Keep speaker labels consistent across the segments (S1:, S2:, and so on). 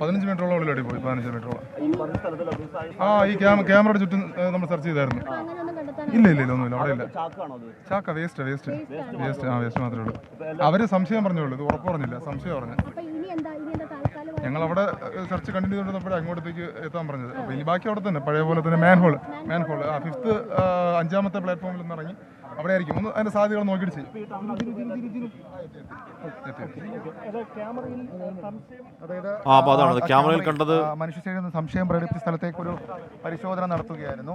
S1: പതിനഞ്ച് മീറ്ററോളം അടി പോയി പതിനഞ്ച് മീറ്ററോളം. ആ ഈ ക്യാമറ ക്യാമറയുടെ ചുറ്റും നമ്മൾ സെർച്ച് ചെയ്തായിരുന്നു. ഇല്ല ഇല്ല ഇല്ല ഒന്നുമില്ല അവിടെ ഇല്ല.
S2: ചാക്കാണോ അത്?
S1: ചാക്ക വേസ്റ്റ് വേസ്റ്റ്. വേസ്റ്റ് ആ വേസ്റ്റ് മാത്രമേ ഉള്ളൂ. അവർ സംശയം പറഞ്ഞോളൂ ഇത് ഉറപ്പ് പറഞ്ഞില്ല സംശയം പറഞ്ഞു. ഞങ്ങൾ അവിടെ സെർച്ച് കണ്ടിന്യൂ ചെയ്തപ്പോഴേ അങ്ങോട്ടേക്ക് എത്താൻ പറഞ്ഞത്. അപ്പോൾ ഇനി ബാക്കി അവിടെ തന്നെ പഴയ പോലെ തന്നെ മാൻ ഹോൾ മാൻ ഹോൾ ആ ഫിഫ്ത്ത് അഞ്ചാമത്തെ പ്ലാറ്റ്ഫോമിൽ നിന്ന് ഇറങ്ങി അവിടെ ആയിരിക്കും. ഒന്ന് അതിന്റെ സാധ്യതകൾ നോക്കിയിട്ട് ചെയ്യും.
S3: ക്യാമറയിൽ കണ്ടത്
S4: മനുഷ്യ സംശയം പ്രകടിപ്പിച്ച സ്ഥലത്തേക്ക് ഒരു പരിശോധന നടത്തുകയായിരുന്നു.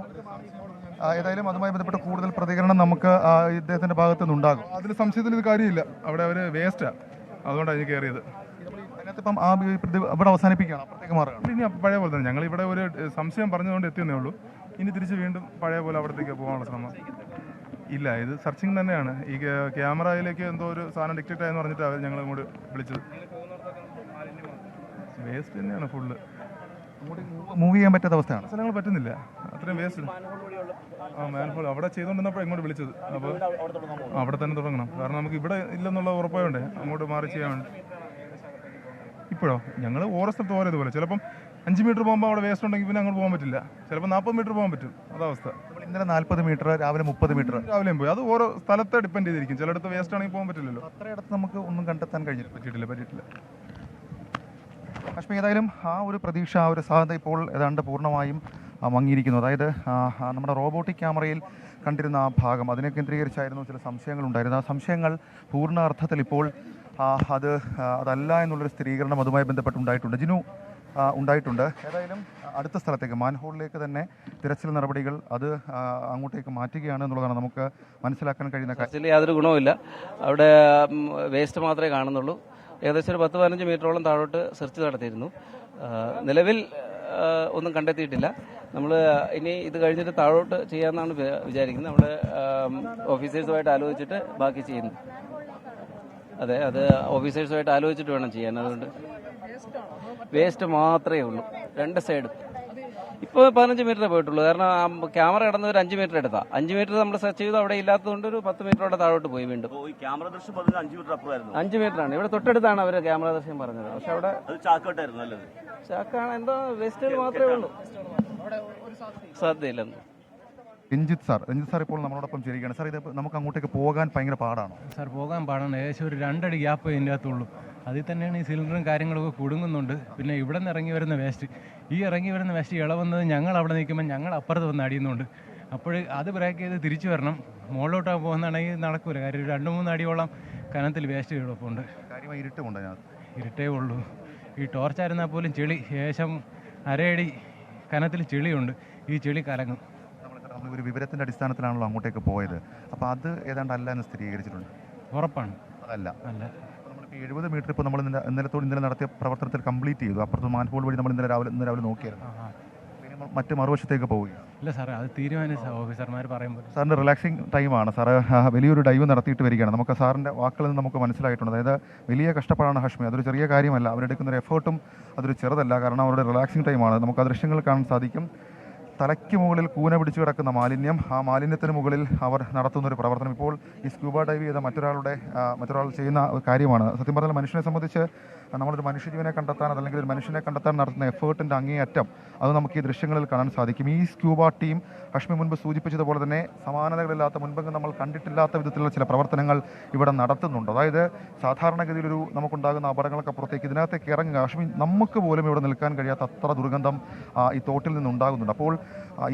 S4: ഏതായാലും അതുമായി ബന്ധപ്പെട്ട കൂടുതൽ പ്രതികരണം നമുക്ക് ഇദ്ദേഹത്തിന്റെ ഭാഗത്തു നിന്നുണ്ടാകും
S1: അതിൽ സംശയത്തിൽ ഇത് കാര്യമില്ല. അവിടെ അവർ വേസ്റ്റാ അതുകൊണ്ടാണ് എനിക്ക് കയറിയത്.
S4: അതിനകത്ത് ഇപ്പം ആ ഇവിടെ അവസാനിപ്പിക്കുകയാണ് അപ്പുറത്തേക്ക് മാറുകയാണ്.
S1: ഇനി പഴയ പോലെ തന്നെ ഞങ്ങൾ ഇവിടെ ഒരു സംശയം പറഞ്ഞതുകൊണ്ട് എത്തിയെന്നേ ഉള്ളൂ. ഇനി തിരിച്ച് വീണ്ടും പഴയ പോലെ അവിടത്തേക്ക് പോകാനുള്ള ശ്രമം. ഇല്ല ഇത് സെർച്ചിങ് തന്നെയാണ്. ഈ ക്യാമറയിലേക്ക് എന്തോ ഒരു സാധനം ഡിറ്റക്ട് ആയെന്ന് പറഞ്ഞിട്ട് അവർ ഞങ്ങൾ ഇങ്ങോട്ട് വിളിച്ചത്. വേസ്റ്റ് തന്നെയാണ് ഫുള്ള്
S4: മൂവ് ചെയ്യാൻ പറ്റാത്ത അവസ്ഥയാണ്.
S1: സ്ഥലങ്ങൾ പറ്റുന്നില്ല. അത്രയും വേസ്റ്റ് ആ മാൻഹോൾ അവിടെ ചെയ്തുകൊണ്ടിരുന്നപ്പോൾ ഇങ്ങോട്ട് വിളിച്ചത്. അപ്പോൾ അവിടെ തന്നെ തുടങ്ങണം. കാരണം നമുക്ക് ഇവിടെ ഇല്ലെന്നുള്ള ഉറപ്പായോണ്ടേ അങ്ങോട്ട് മാറി ചെയ്യാൻ വേണ്ടി. ഇപ്പോഴോ? ഞങ്ങൾ ഓരോ സ്ഥലത്ത് ഓരോ ഇതുപോലെ. ചിലപ്പം അഞ്ച് മീറ്റർ പോകുമ്പോൾ അവിടെ വേസ്റ്റ് ഉണ്ടെങ്കിൽ പിന്നെ അങ്ങോട്ട് പോകാൻ പറ്റില്ല. ചിലപ്പോൾ നാൽപ്പത് മീറ്റർ പോകാൻ പറ്റും. അതവസ്ഥ
S4: ഇന്നലെ നാൽപ്പത് മീറ്റർ രാവിലെ മുപ്പത് മീറ്റർ
S1: രാവിലെയും പോയി. അത് ഓരോ സ്ഥലത്തെ ഡിപ്പെൻഡ് ചെയ്തിരിക്കും. ചിലയിടത്ത് വേസ്റ്റ് ആണെങ്കിൽ പോകാൻ പറ്റില്ലല്ലോ.
S4: അത്രയിടത്ത് നമുക്ക് ഒന്നും കണ്ടെത്താൻ കഴിഞ്ഞില്ല.
S1: പറ്റിയിട്ടില്ല പറ്റിയിട്ടില്ല.
S4: പക്ഷേ ഏതായാലും ആ ഒരു പ്രതീക്ഷ ആ ഒരു സാധ്യത ഇപ്പോൾ ഏതാണ്ട് പൂർണമായും മങ്ങിയിരിക്കുന്നു. അതായത് നമ്മുടെ റോബോട്ടിക് ക്യാമറയിൽ കണ്ടിരുന്ന ആ ഭാഗം. അതിനെ കേന്ദ്രീകരിച്ചായിരുന്നു ചില സംശയങ്ങൾ ഉണ്ടായിരുന്നത് ആ സംശയങ്ങൾ പൂർണ അർത്ഥത്തിൽ ഇപ്പോൾ അത് അതല്ല എന്നുള്ളൊരു സ്ഥിരീകരണം അതുമായി ബന്ധപ്പെട്ട് ഉണ്ടായിട്ടുണ്ട് ജിനു ഉണ്ടായിട്ടുണ്ട്. ഏതായാലും അടുത്ത സ്ഥലത്തേക്ക് മാൻഹോളിലേക്ക് തന്നെ തിരച്ചിൽ നടപടികൾ അത് അങ്ങോട്ടേക്ക് മാറ്റുകയാണ് എന്നുള്ളതാണ് നമുക്ക് മനസ്സിലാക്കാൻ കഴിയുന്ന കാര്യം.
S5: യാതൊരു ഗുണവുമില്ല. അവിടെ വേസ്റ്റ് മാത്രമേ കാണുന്നുള്ളൂ. ഏകദേശം ഒരു പത്ത് പതിനഞ്ച് മീറ്ററോളം താഴോട്ട് സെർച്ച് നടത്തിയിരുന്നു. നിലവിൽ ഒന്നും കണ്ടെത്തിയിട്ടില്ല. നമ്മൾ ഇനി ഇത് കഴിഞ്ഞിട്ട് താഴോട്ട് ചെയ്യാമെന്നാണ് വിചാരിക്കുന്നത്. നമ്മൾ ഓഫീസേഴ്സുമായിട്ട് ആലോചിച്ചിട്ട് ബാക്കി ചെയ്യുന്നു. അതെ അത് ഓഫീസേഴ്സുമായിട്ട് ആലോചിച്ചിട്ട് വേണം ചെയ്യാൻ. അതുകൊണ്ട് വേസ്റ്റ് മാത്രമേ ഉള്ളൂ. രണ്ട് സൈഡും. ഇപ്പോൾ പതിനഞ്ച് മീറ്ററേ പോയിട്ടുള്ളൂ. കാരണം ക്യാമറ കിടന്ന ഒരു അഞ്ച് മീറ്റർ എടുത്താ. അഞ്ച് മീറ്റർ നമ്മൾ സെർച്ച് ചെയ്തു അവിടെ ഇല്ലാത്തതുകൊണ്ട് ഒരു പത്ത് മീറ്ററോടെ താഴോട്ട് പോയി വീണ്ടും.
S2: ക്യാമറ ദൃശ്യം അഞ്ച് മീറ്റർ അപ്പുറമായിരുന്നു.
S5: അഞ്ച് മീറ്റർ ആണ് ഇവിടെ തൊട്ടടുത്താണ് അവർ ക്യാമറ ദൃശ്യം പറഞ്ഞത്. പക്ഷെ അവിടെ ചാക്കാണ്. എന്തോ വേസ്റ്റുകൾ മാത്രമേ ഉള്ളൂ. സാധ്യതയില്ലെന്ന്.
S4: രഞ്ജിത്ത് സാർ. രഞ്ജിത്ത് സാർ ഇപ്പോൾ നമ്മളോടൊപ്പം ചേരുകയാണ്. സാർ ഇത് നമുക്ക് അങ്ങോട്ടേക്ക് പോകാൻ ഭയങ്കര പാടാണ്?
S6: സാർ പോകാൻ പാടാണ്. ഏകദേശം ഒരു രണ്ടടി ഗ്യാപ്പ് ഇതിന്റെ അകത്തുള്ളൂ. അതിൽ തന്നെയാണ് ഈ സിലിണ്ടറും കാര്യങ്ങളൊക്കെ കുടുങ്ങുന്നുണ്ട്. പിന്നെ ഇവിടെ നിന്ന് ഇറങ്ങി വരുന്ന വേസ്റ്റ് ഈ ഇറങ്ങി വരുന്ന വേസ്റ്റ് ഇളവുന്നത് ഞങ്ങൾ അവിടെ നിൽക്കുമ്പോൾ ഞങ്ങൾ അപ്പുറത്ത് വന്ന് അടിയുന്നുണ്ട്. അപ്പോൾ അത് ബ്രേക്ക് ചെയ്ത് തിരിച്ചു വരണം. മുകളിലോട്ട് പോകുന്നതാണെങ്കിൽ നടക്കൂല. കാര്യം ഒരു രണ്ട് മൂന്ന് അടിയോളം കനത്തിൽ വേസ്റ്റ് കിടപ്പുണ്ട്
S4: കാര്യമായി ഇരുട്ടുമുണ്ട് ഞാൻ
S6: ഇരുട്ടേ ഉള്ളൂ. ഈ ടോർച്ചായിരുന്നാൽ പോലും ചെളി ഏകദേശം അരയടി കനത്തിൽ ചെളിയുണ്ട്. ഈ ചെളി കലങ്ങും.
S4: നമ്മൾ ഒരു വിവരത്തിന്റെ അടിസ്ഥാനത്തിലാണല്ലോ അങ്ങോട്ടേക്ക് പോയത്. അപ്പോൾ അത് ഏതാണ്ട് അല്ല എന്ന് സ്ഥിരീകരിച്ചിട്ടുണ്ട്.
S6: ഉറപ്പാണ്.
S4: അതല്ല.
S6: അല്ല.
S4: എഴുപത് മീറ്റർ ഇപ്പോൾ നമ്മൾ ഇന്നലെ ഇന്നലത്തോട് ഇന്നലെ നടത്തിയ പ്രവർത്തനത്തിൽ കംപ്ലീറ്റ് ചെയ്തു. അപ്പുറത്ത് മാൻഹോൾ വഴി നമ്മൾ ഇന്നലെ രാവിലെ ഇന്ന് രാവിലെ നോക്കിയായിരുന്നു. പിന്നെ മറ്റ് മറുവശത്തേക്ക് പോവുകയാണ്.
S6: ഇല്ല സാറേ അത് തീരുമാനിച്ച ഓഫീസർമാർ പറയുമ്പോൾ
S4: സാറിന്റെ റിലാക്സിങ് ടൈമാണ്. സാറ് വലിയൊരു ഡൈവ് നടത്തിയിട്ട് വരികയാണ്. നമുക്ക് സാറിന്റെ വാക്കുകളിൽ നിന്ന് നമുക്ക് മനസ്സിലായിട്ടുണ്ട്. അതായത് വലിയ കഷ്ടപ്പാടാണ് ഹഷ്മി. അതൊരു ചെറിയ കാര്യമല്ല. അവരെടുക്കുന്ന ഒരു എഫേർട്ടും അതൊരു ചെറുതല്ല. കാരണം അവരുടെ റിലാക്സിങ് ടൈമാണ്. നമുക്ക് ആ ദൃശ്യങ്ങൾ കാണാൻ സാധിക്കും. തലയ്ക്ക് മുകളിൽ കൂന പിടിച്ചു കിടക്കുന്ന മാലിന്യം ആ മാലിന്യത്തിന് മുകളിൽ അവർ നടത്തുന്ന ഒരു പ്രവർത്തനം. ഇപ്പോൾ ഈ സ്കൂബ ഡൈവ് ചെയ്ത മറ്റൊരാളുടെ മറ്റൊരാൾ ചെയ്യുന്ന കാര്യമാണ്. സത്യം പറഞ്ഞാൽ മനുഷ്യനെ സംബന്ധിച്ച് നമ്മളൊരു മനുഷ്യജീവനെ കണ്ടെത്താൻ അതല്ലെങ്കിൽ ഒരു മനുഷ്യനെ കണ്ടെത്താൻ നടത്തുന്ന എഫേർട്ടിന്റെ അങ്ങേയറ്റം അത് നമുക്ക് ഈ ദൃശ്യങ്ങളിൽ കാണാൻ സാധിക്കും. ഈ സ്ക്യൂബ ടീം കശ്മി മുൻപ് സൂചിപ്പിച്ചതുപോലെ തന്നെ സമാനതകളില്ലാത്ത മുൻപെങ്കിലും നമ്മൾ കണ്ടിട്ടില്ലാത്ത വിധത്തിലുള്ള ചില പ്രവർത്തനങ്ങൾ ഇവിടെ നടത്തുന്നുണ്ട്. അതായത് സാധാരണഗതിയിലൊരു നമുക്കുണ്ടാകുന്ന അപകടങ്ങൾക്കപ്പുറത്തേക്ക് ഇതിനകത്തേക്ക് ഇറങ്ങുക. കശ്മീർ നമുക്ക് പോലും ഇവിടെ നിൽക്കാൻ കഴിയാത്ത അത്ര ദുർഗന്ധം ഈ തോട്ടിൽ നിന്നുണ്ടാകുന്നുണ്ട്. അപ്പോൾ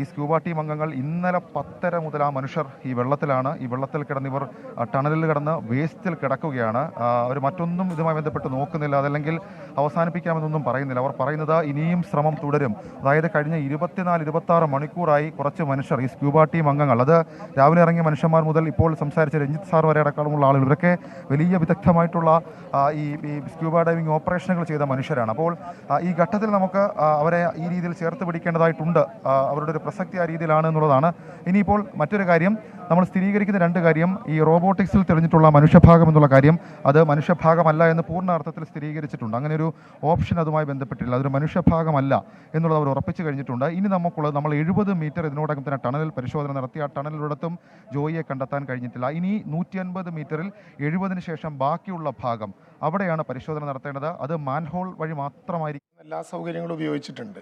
S4: ഈ സ്ക്യൂബ ടീം അംഗങ്ങൾ ഇന്നലെ പത്തര മുതൽ ആ മനുഷ്യർ ഈ വെള്ളത്തിലാണ്. ഈ വെള്ളത്തിൽ കിടന്നിവർ ടണലിൽ കിടന്ന് വേസ്റ്റിൽ കിടക്കുകയാണ്. അവർ മറ്റൊന്നും ഇതുമായി ബന്ധപ്പെട്ട് നോക്കുന്നില്ല. അതല്ലെങ്കിൽ അവസാനിപ്പിക്കാമെന്നൊന്നും പറയുന്നില്ല. അവർ പറയുന്നത് ഇനിയും ശ്രമം തുടരും. അതായത് കഴിഞ്ഞ ഇരുപത്തിനാല് ഇരുപത്തി ആറ് മണിക്കൂറായി കുറച്ച് മനുഷ്യർ ഈ സ്ക്യൂബ ടീം അംഗങ്ങൾ അത് രാവിലെ ഇറങ്ങിയ മനുഷ്യന്മാർ മുതൽ ഇപ്പോൾ സംസാരിച്ച രഞ്ജിത്ത് സാർ വരെ അടക്കമുള്ള ആളുകൾ ഇവരൊക്കെ വലിയ വിദഗ്ധമായിട്ടുള്ള ഈ സ്ക്യൂബ ഡൈവിംഗ് ഓപ്പറേഷനുകൾ ചെയ്ത മനുഷ്യരാണ്. അപ്പോൾ ഈ ഘട്ടത്തിൽ നമുക്ക് അവരെ ഈ രീതിയിൽ ചേർത്ത് പിടിക്കേണ്ടതായിട്ടുണ്ട്. അവരുടെ ഒരു പ്രസക്തി ആ രീതിയിലാണ് എന്നുള്ളതാണ്. ഇനിയിപ്പോൾ മറ്റൊരു കാര്യം നമ്മൾ സ്ഥിരീകരിക്കുന്ന രണ്ട് കാര്യം ഈ റോബോട്ടിക്സിൽ തെളിഞ്ഞിട്ടുള്ള മനുഷ്യഭാഗം എന്നുള്ള കാര്യം അത് മനുഷ്യഭാഗമല്ല എന്ന് പൂർണ അർത്ഥത്തിൽ സ്ഥിരീകരിച്ചിട്ടുണ്ട്. അങ്ങനെ ഒരു ഓപ്ഷൻ അതുമായി ബന്ധപ്പെട്ടില്ല. അതൊരു മനുഷ്യഭാഗമല്ല എന്നുള്ളത് അവർ ഉറപ്പിച്ചു കഴിഞ്ഞിട്ടുണ്ട്. ഇനി നമുക്കുള്ളത് നമ്മൾ എഴുപത് മീറ്റർ ഇതിനോടകം തന്നെ ടണലിൽ പരിശോധന നടത്തി. ആ ടണലിലൂടത്തും ജോയിയെ കണ്ടെത്താൻ കഴിഞ്ഞിട്ടില്ല. ഇനി നൂറ്റി അൻപത് മീറ്ററിൽ എഴുപതിന് ശേഷം ബാക്കിയുള്ള ഭാഗം അവിടെയാണ് പരിശോധന നടത്തേണ്ടത്. അത് മാൻഹോൾ വഴി മാത്രമായിരിക്കും.
S7: എല്ലാ സൗകര്യങ്ങളും ഉപയോഗിച്ചിട്ടുണ്ട്.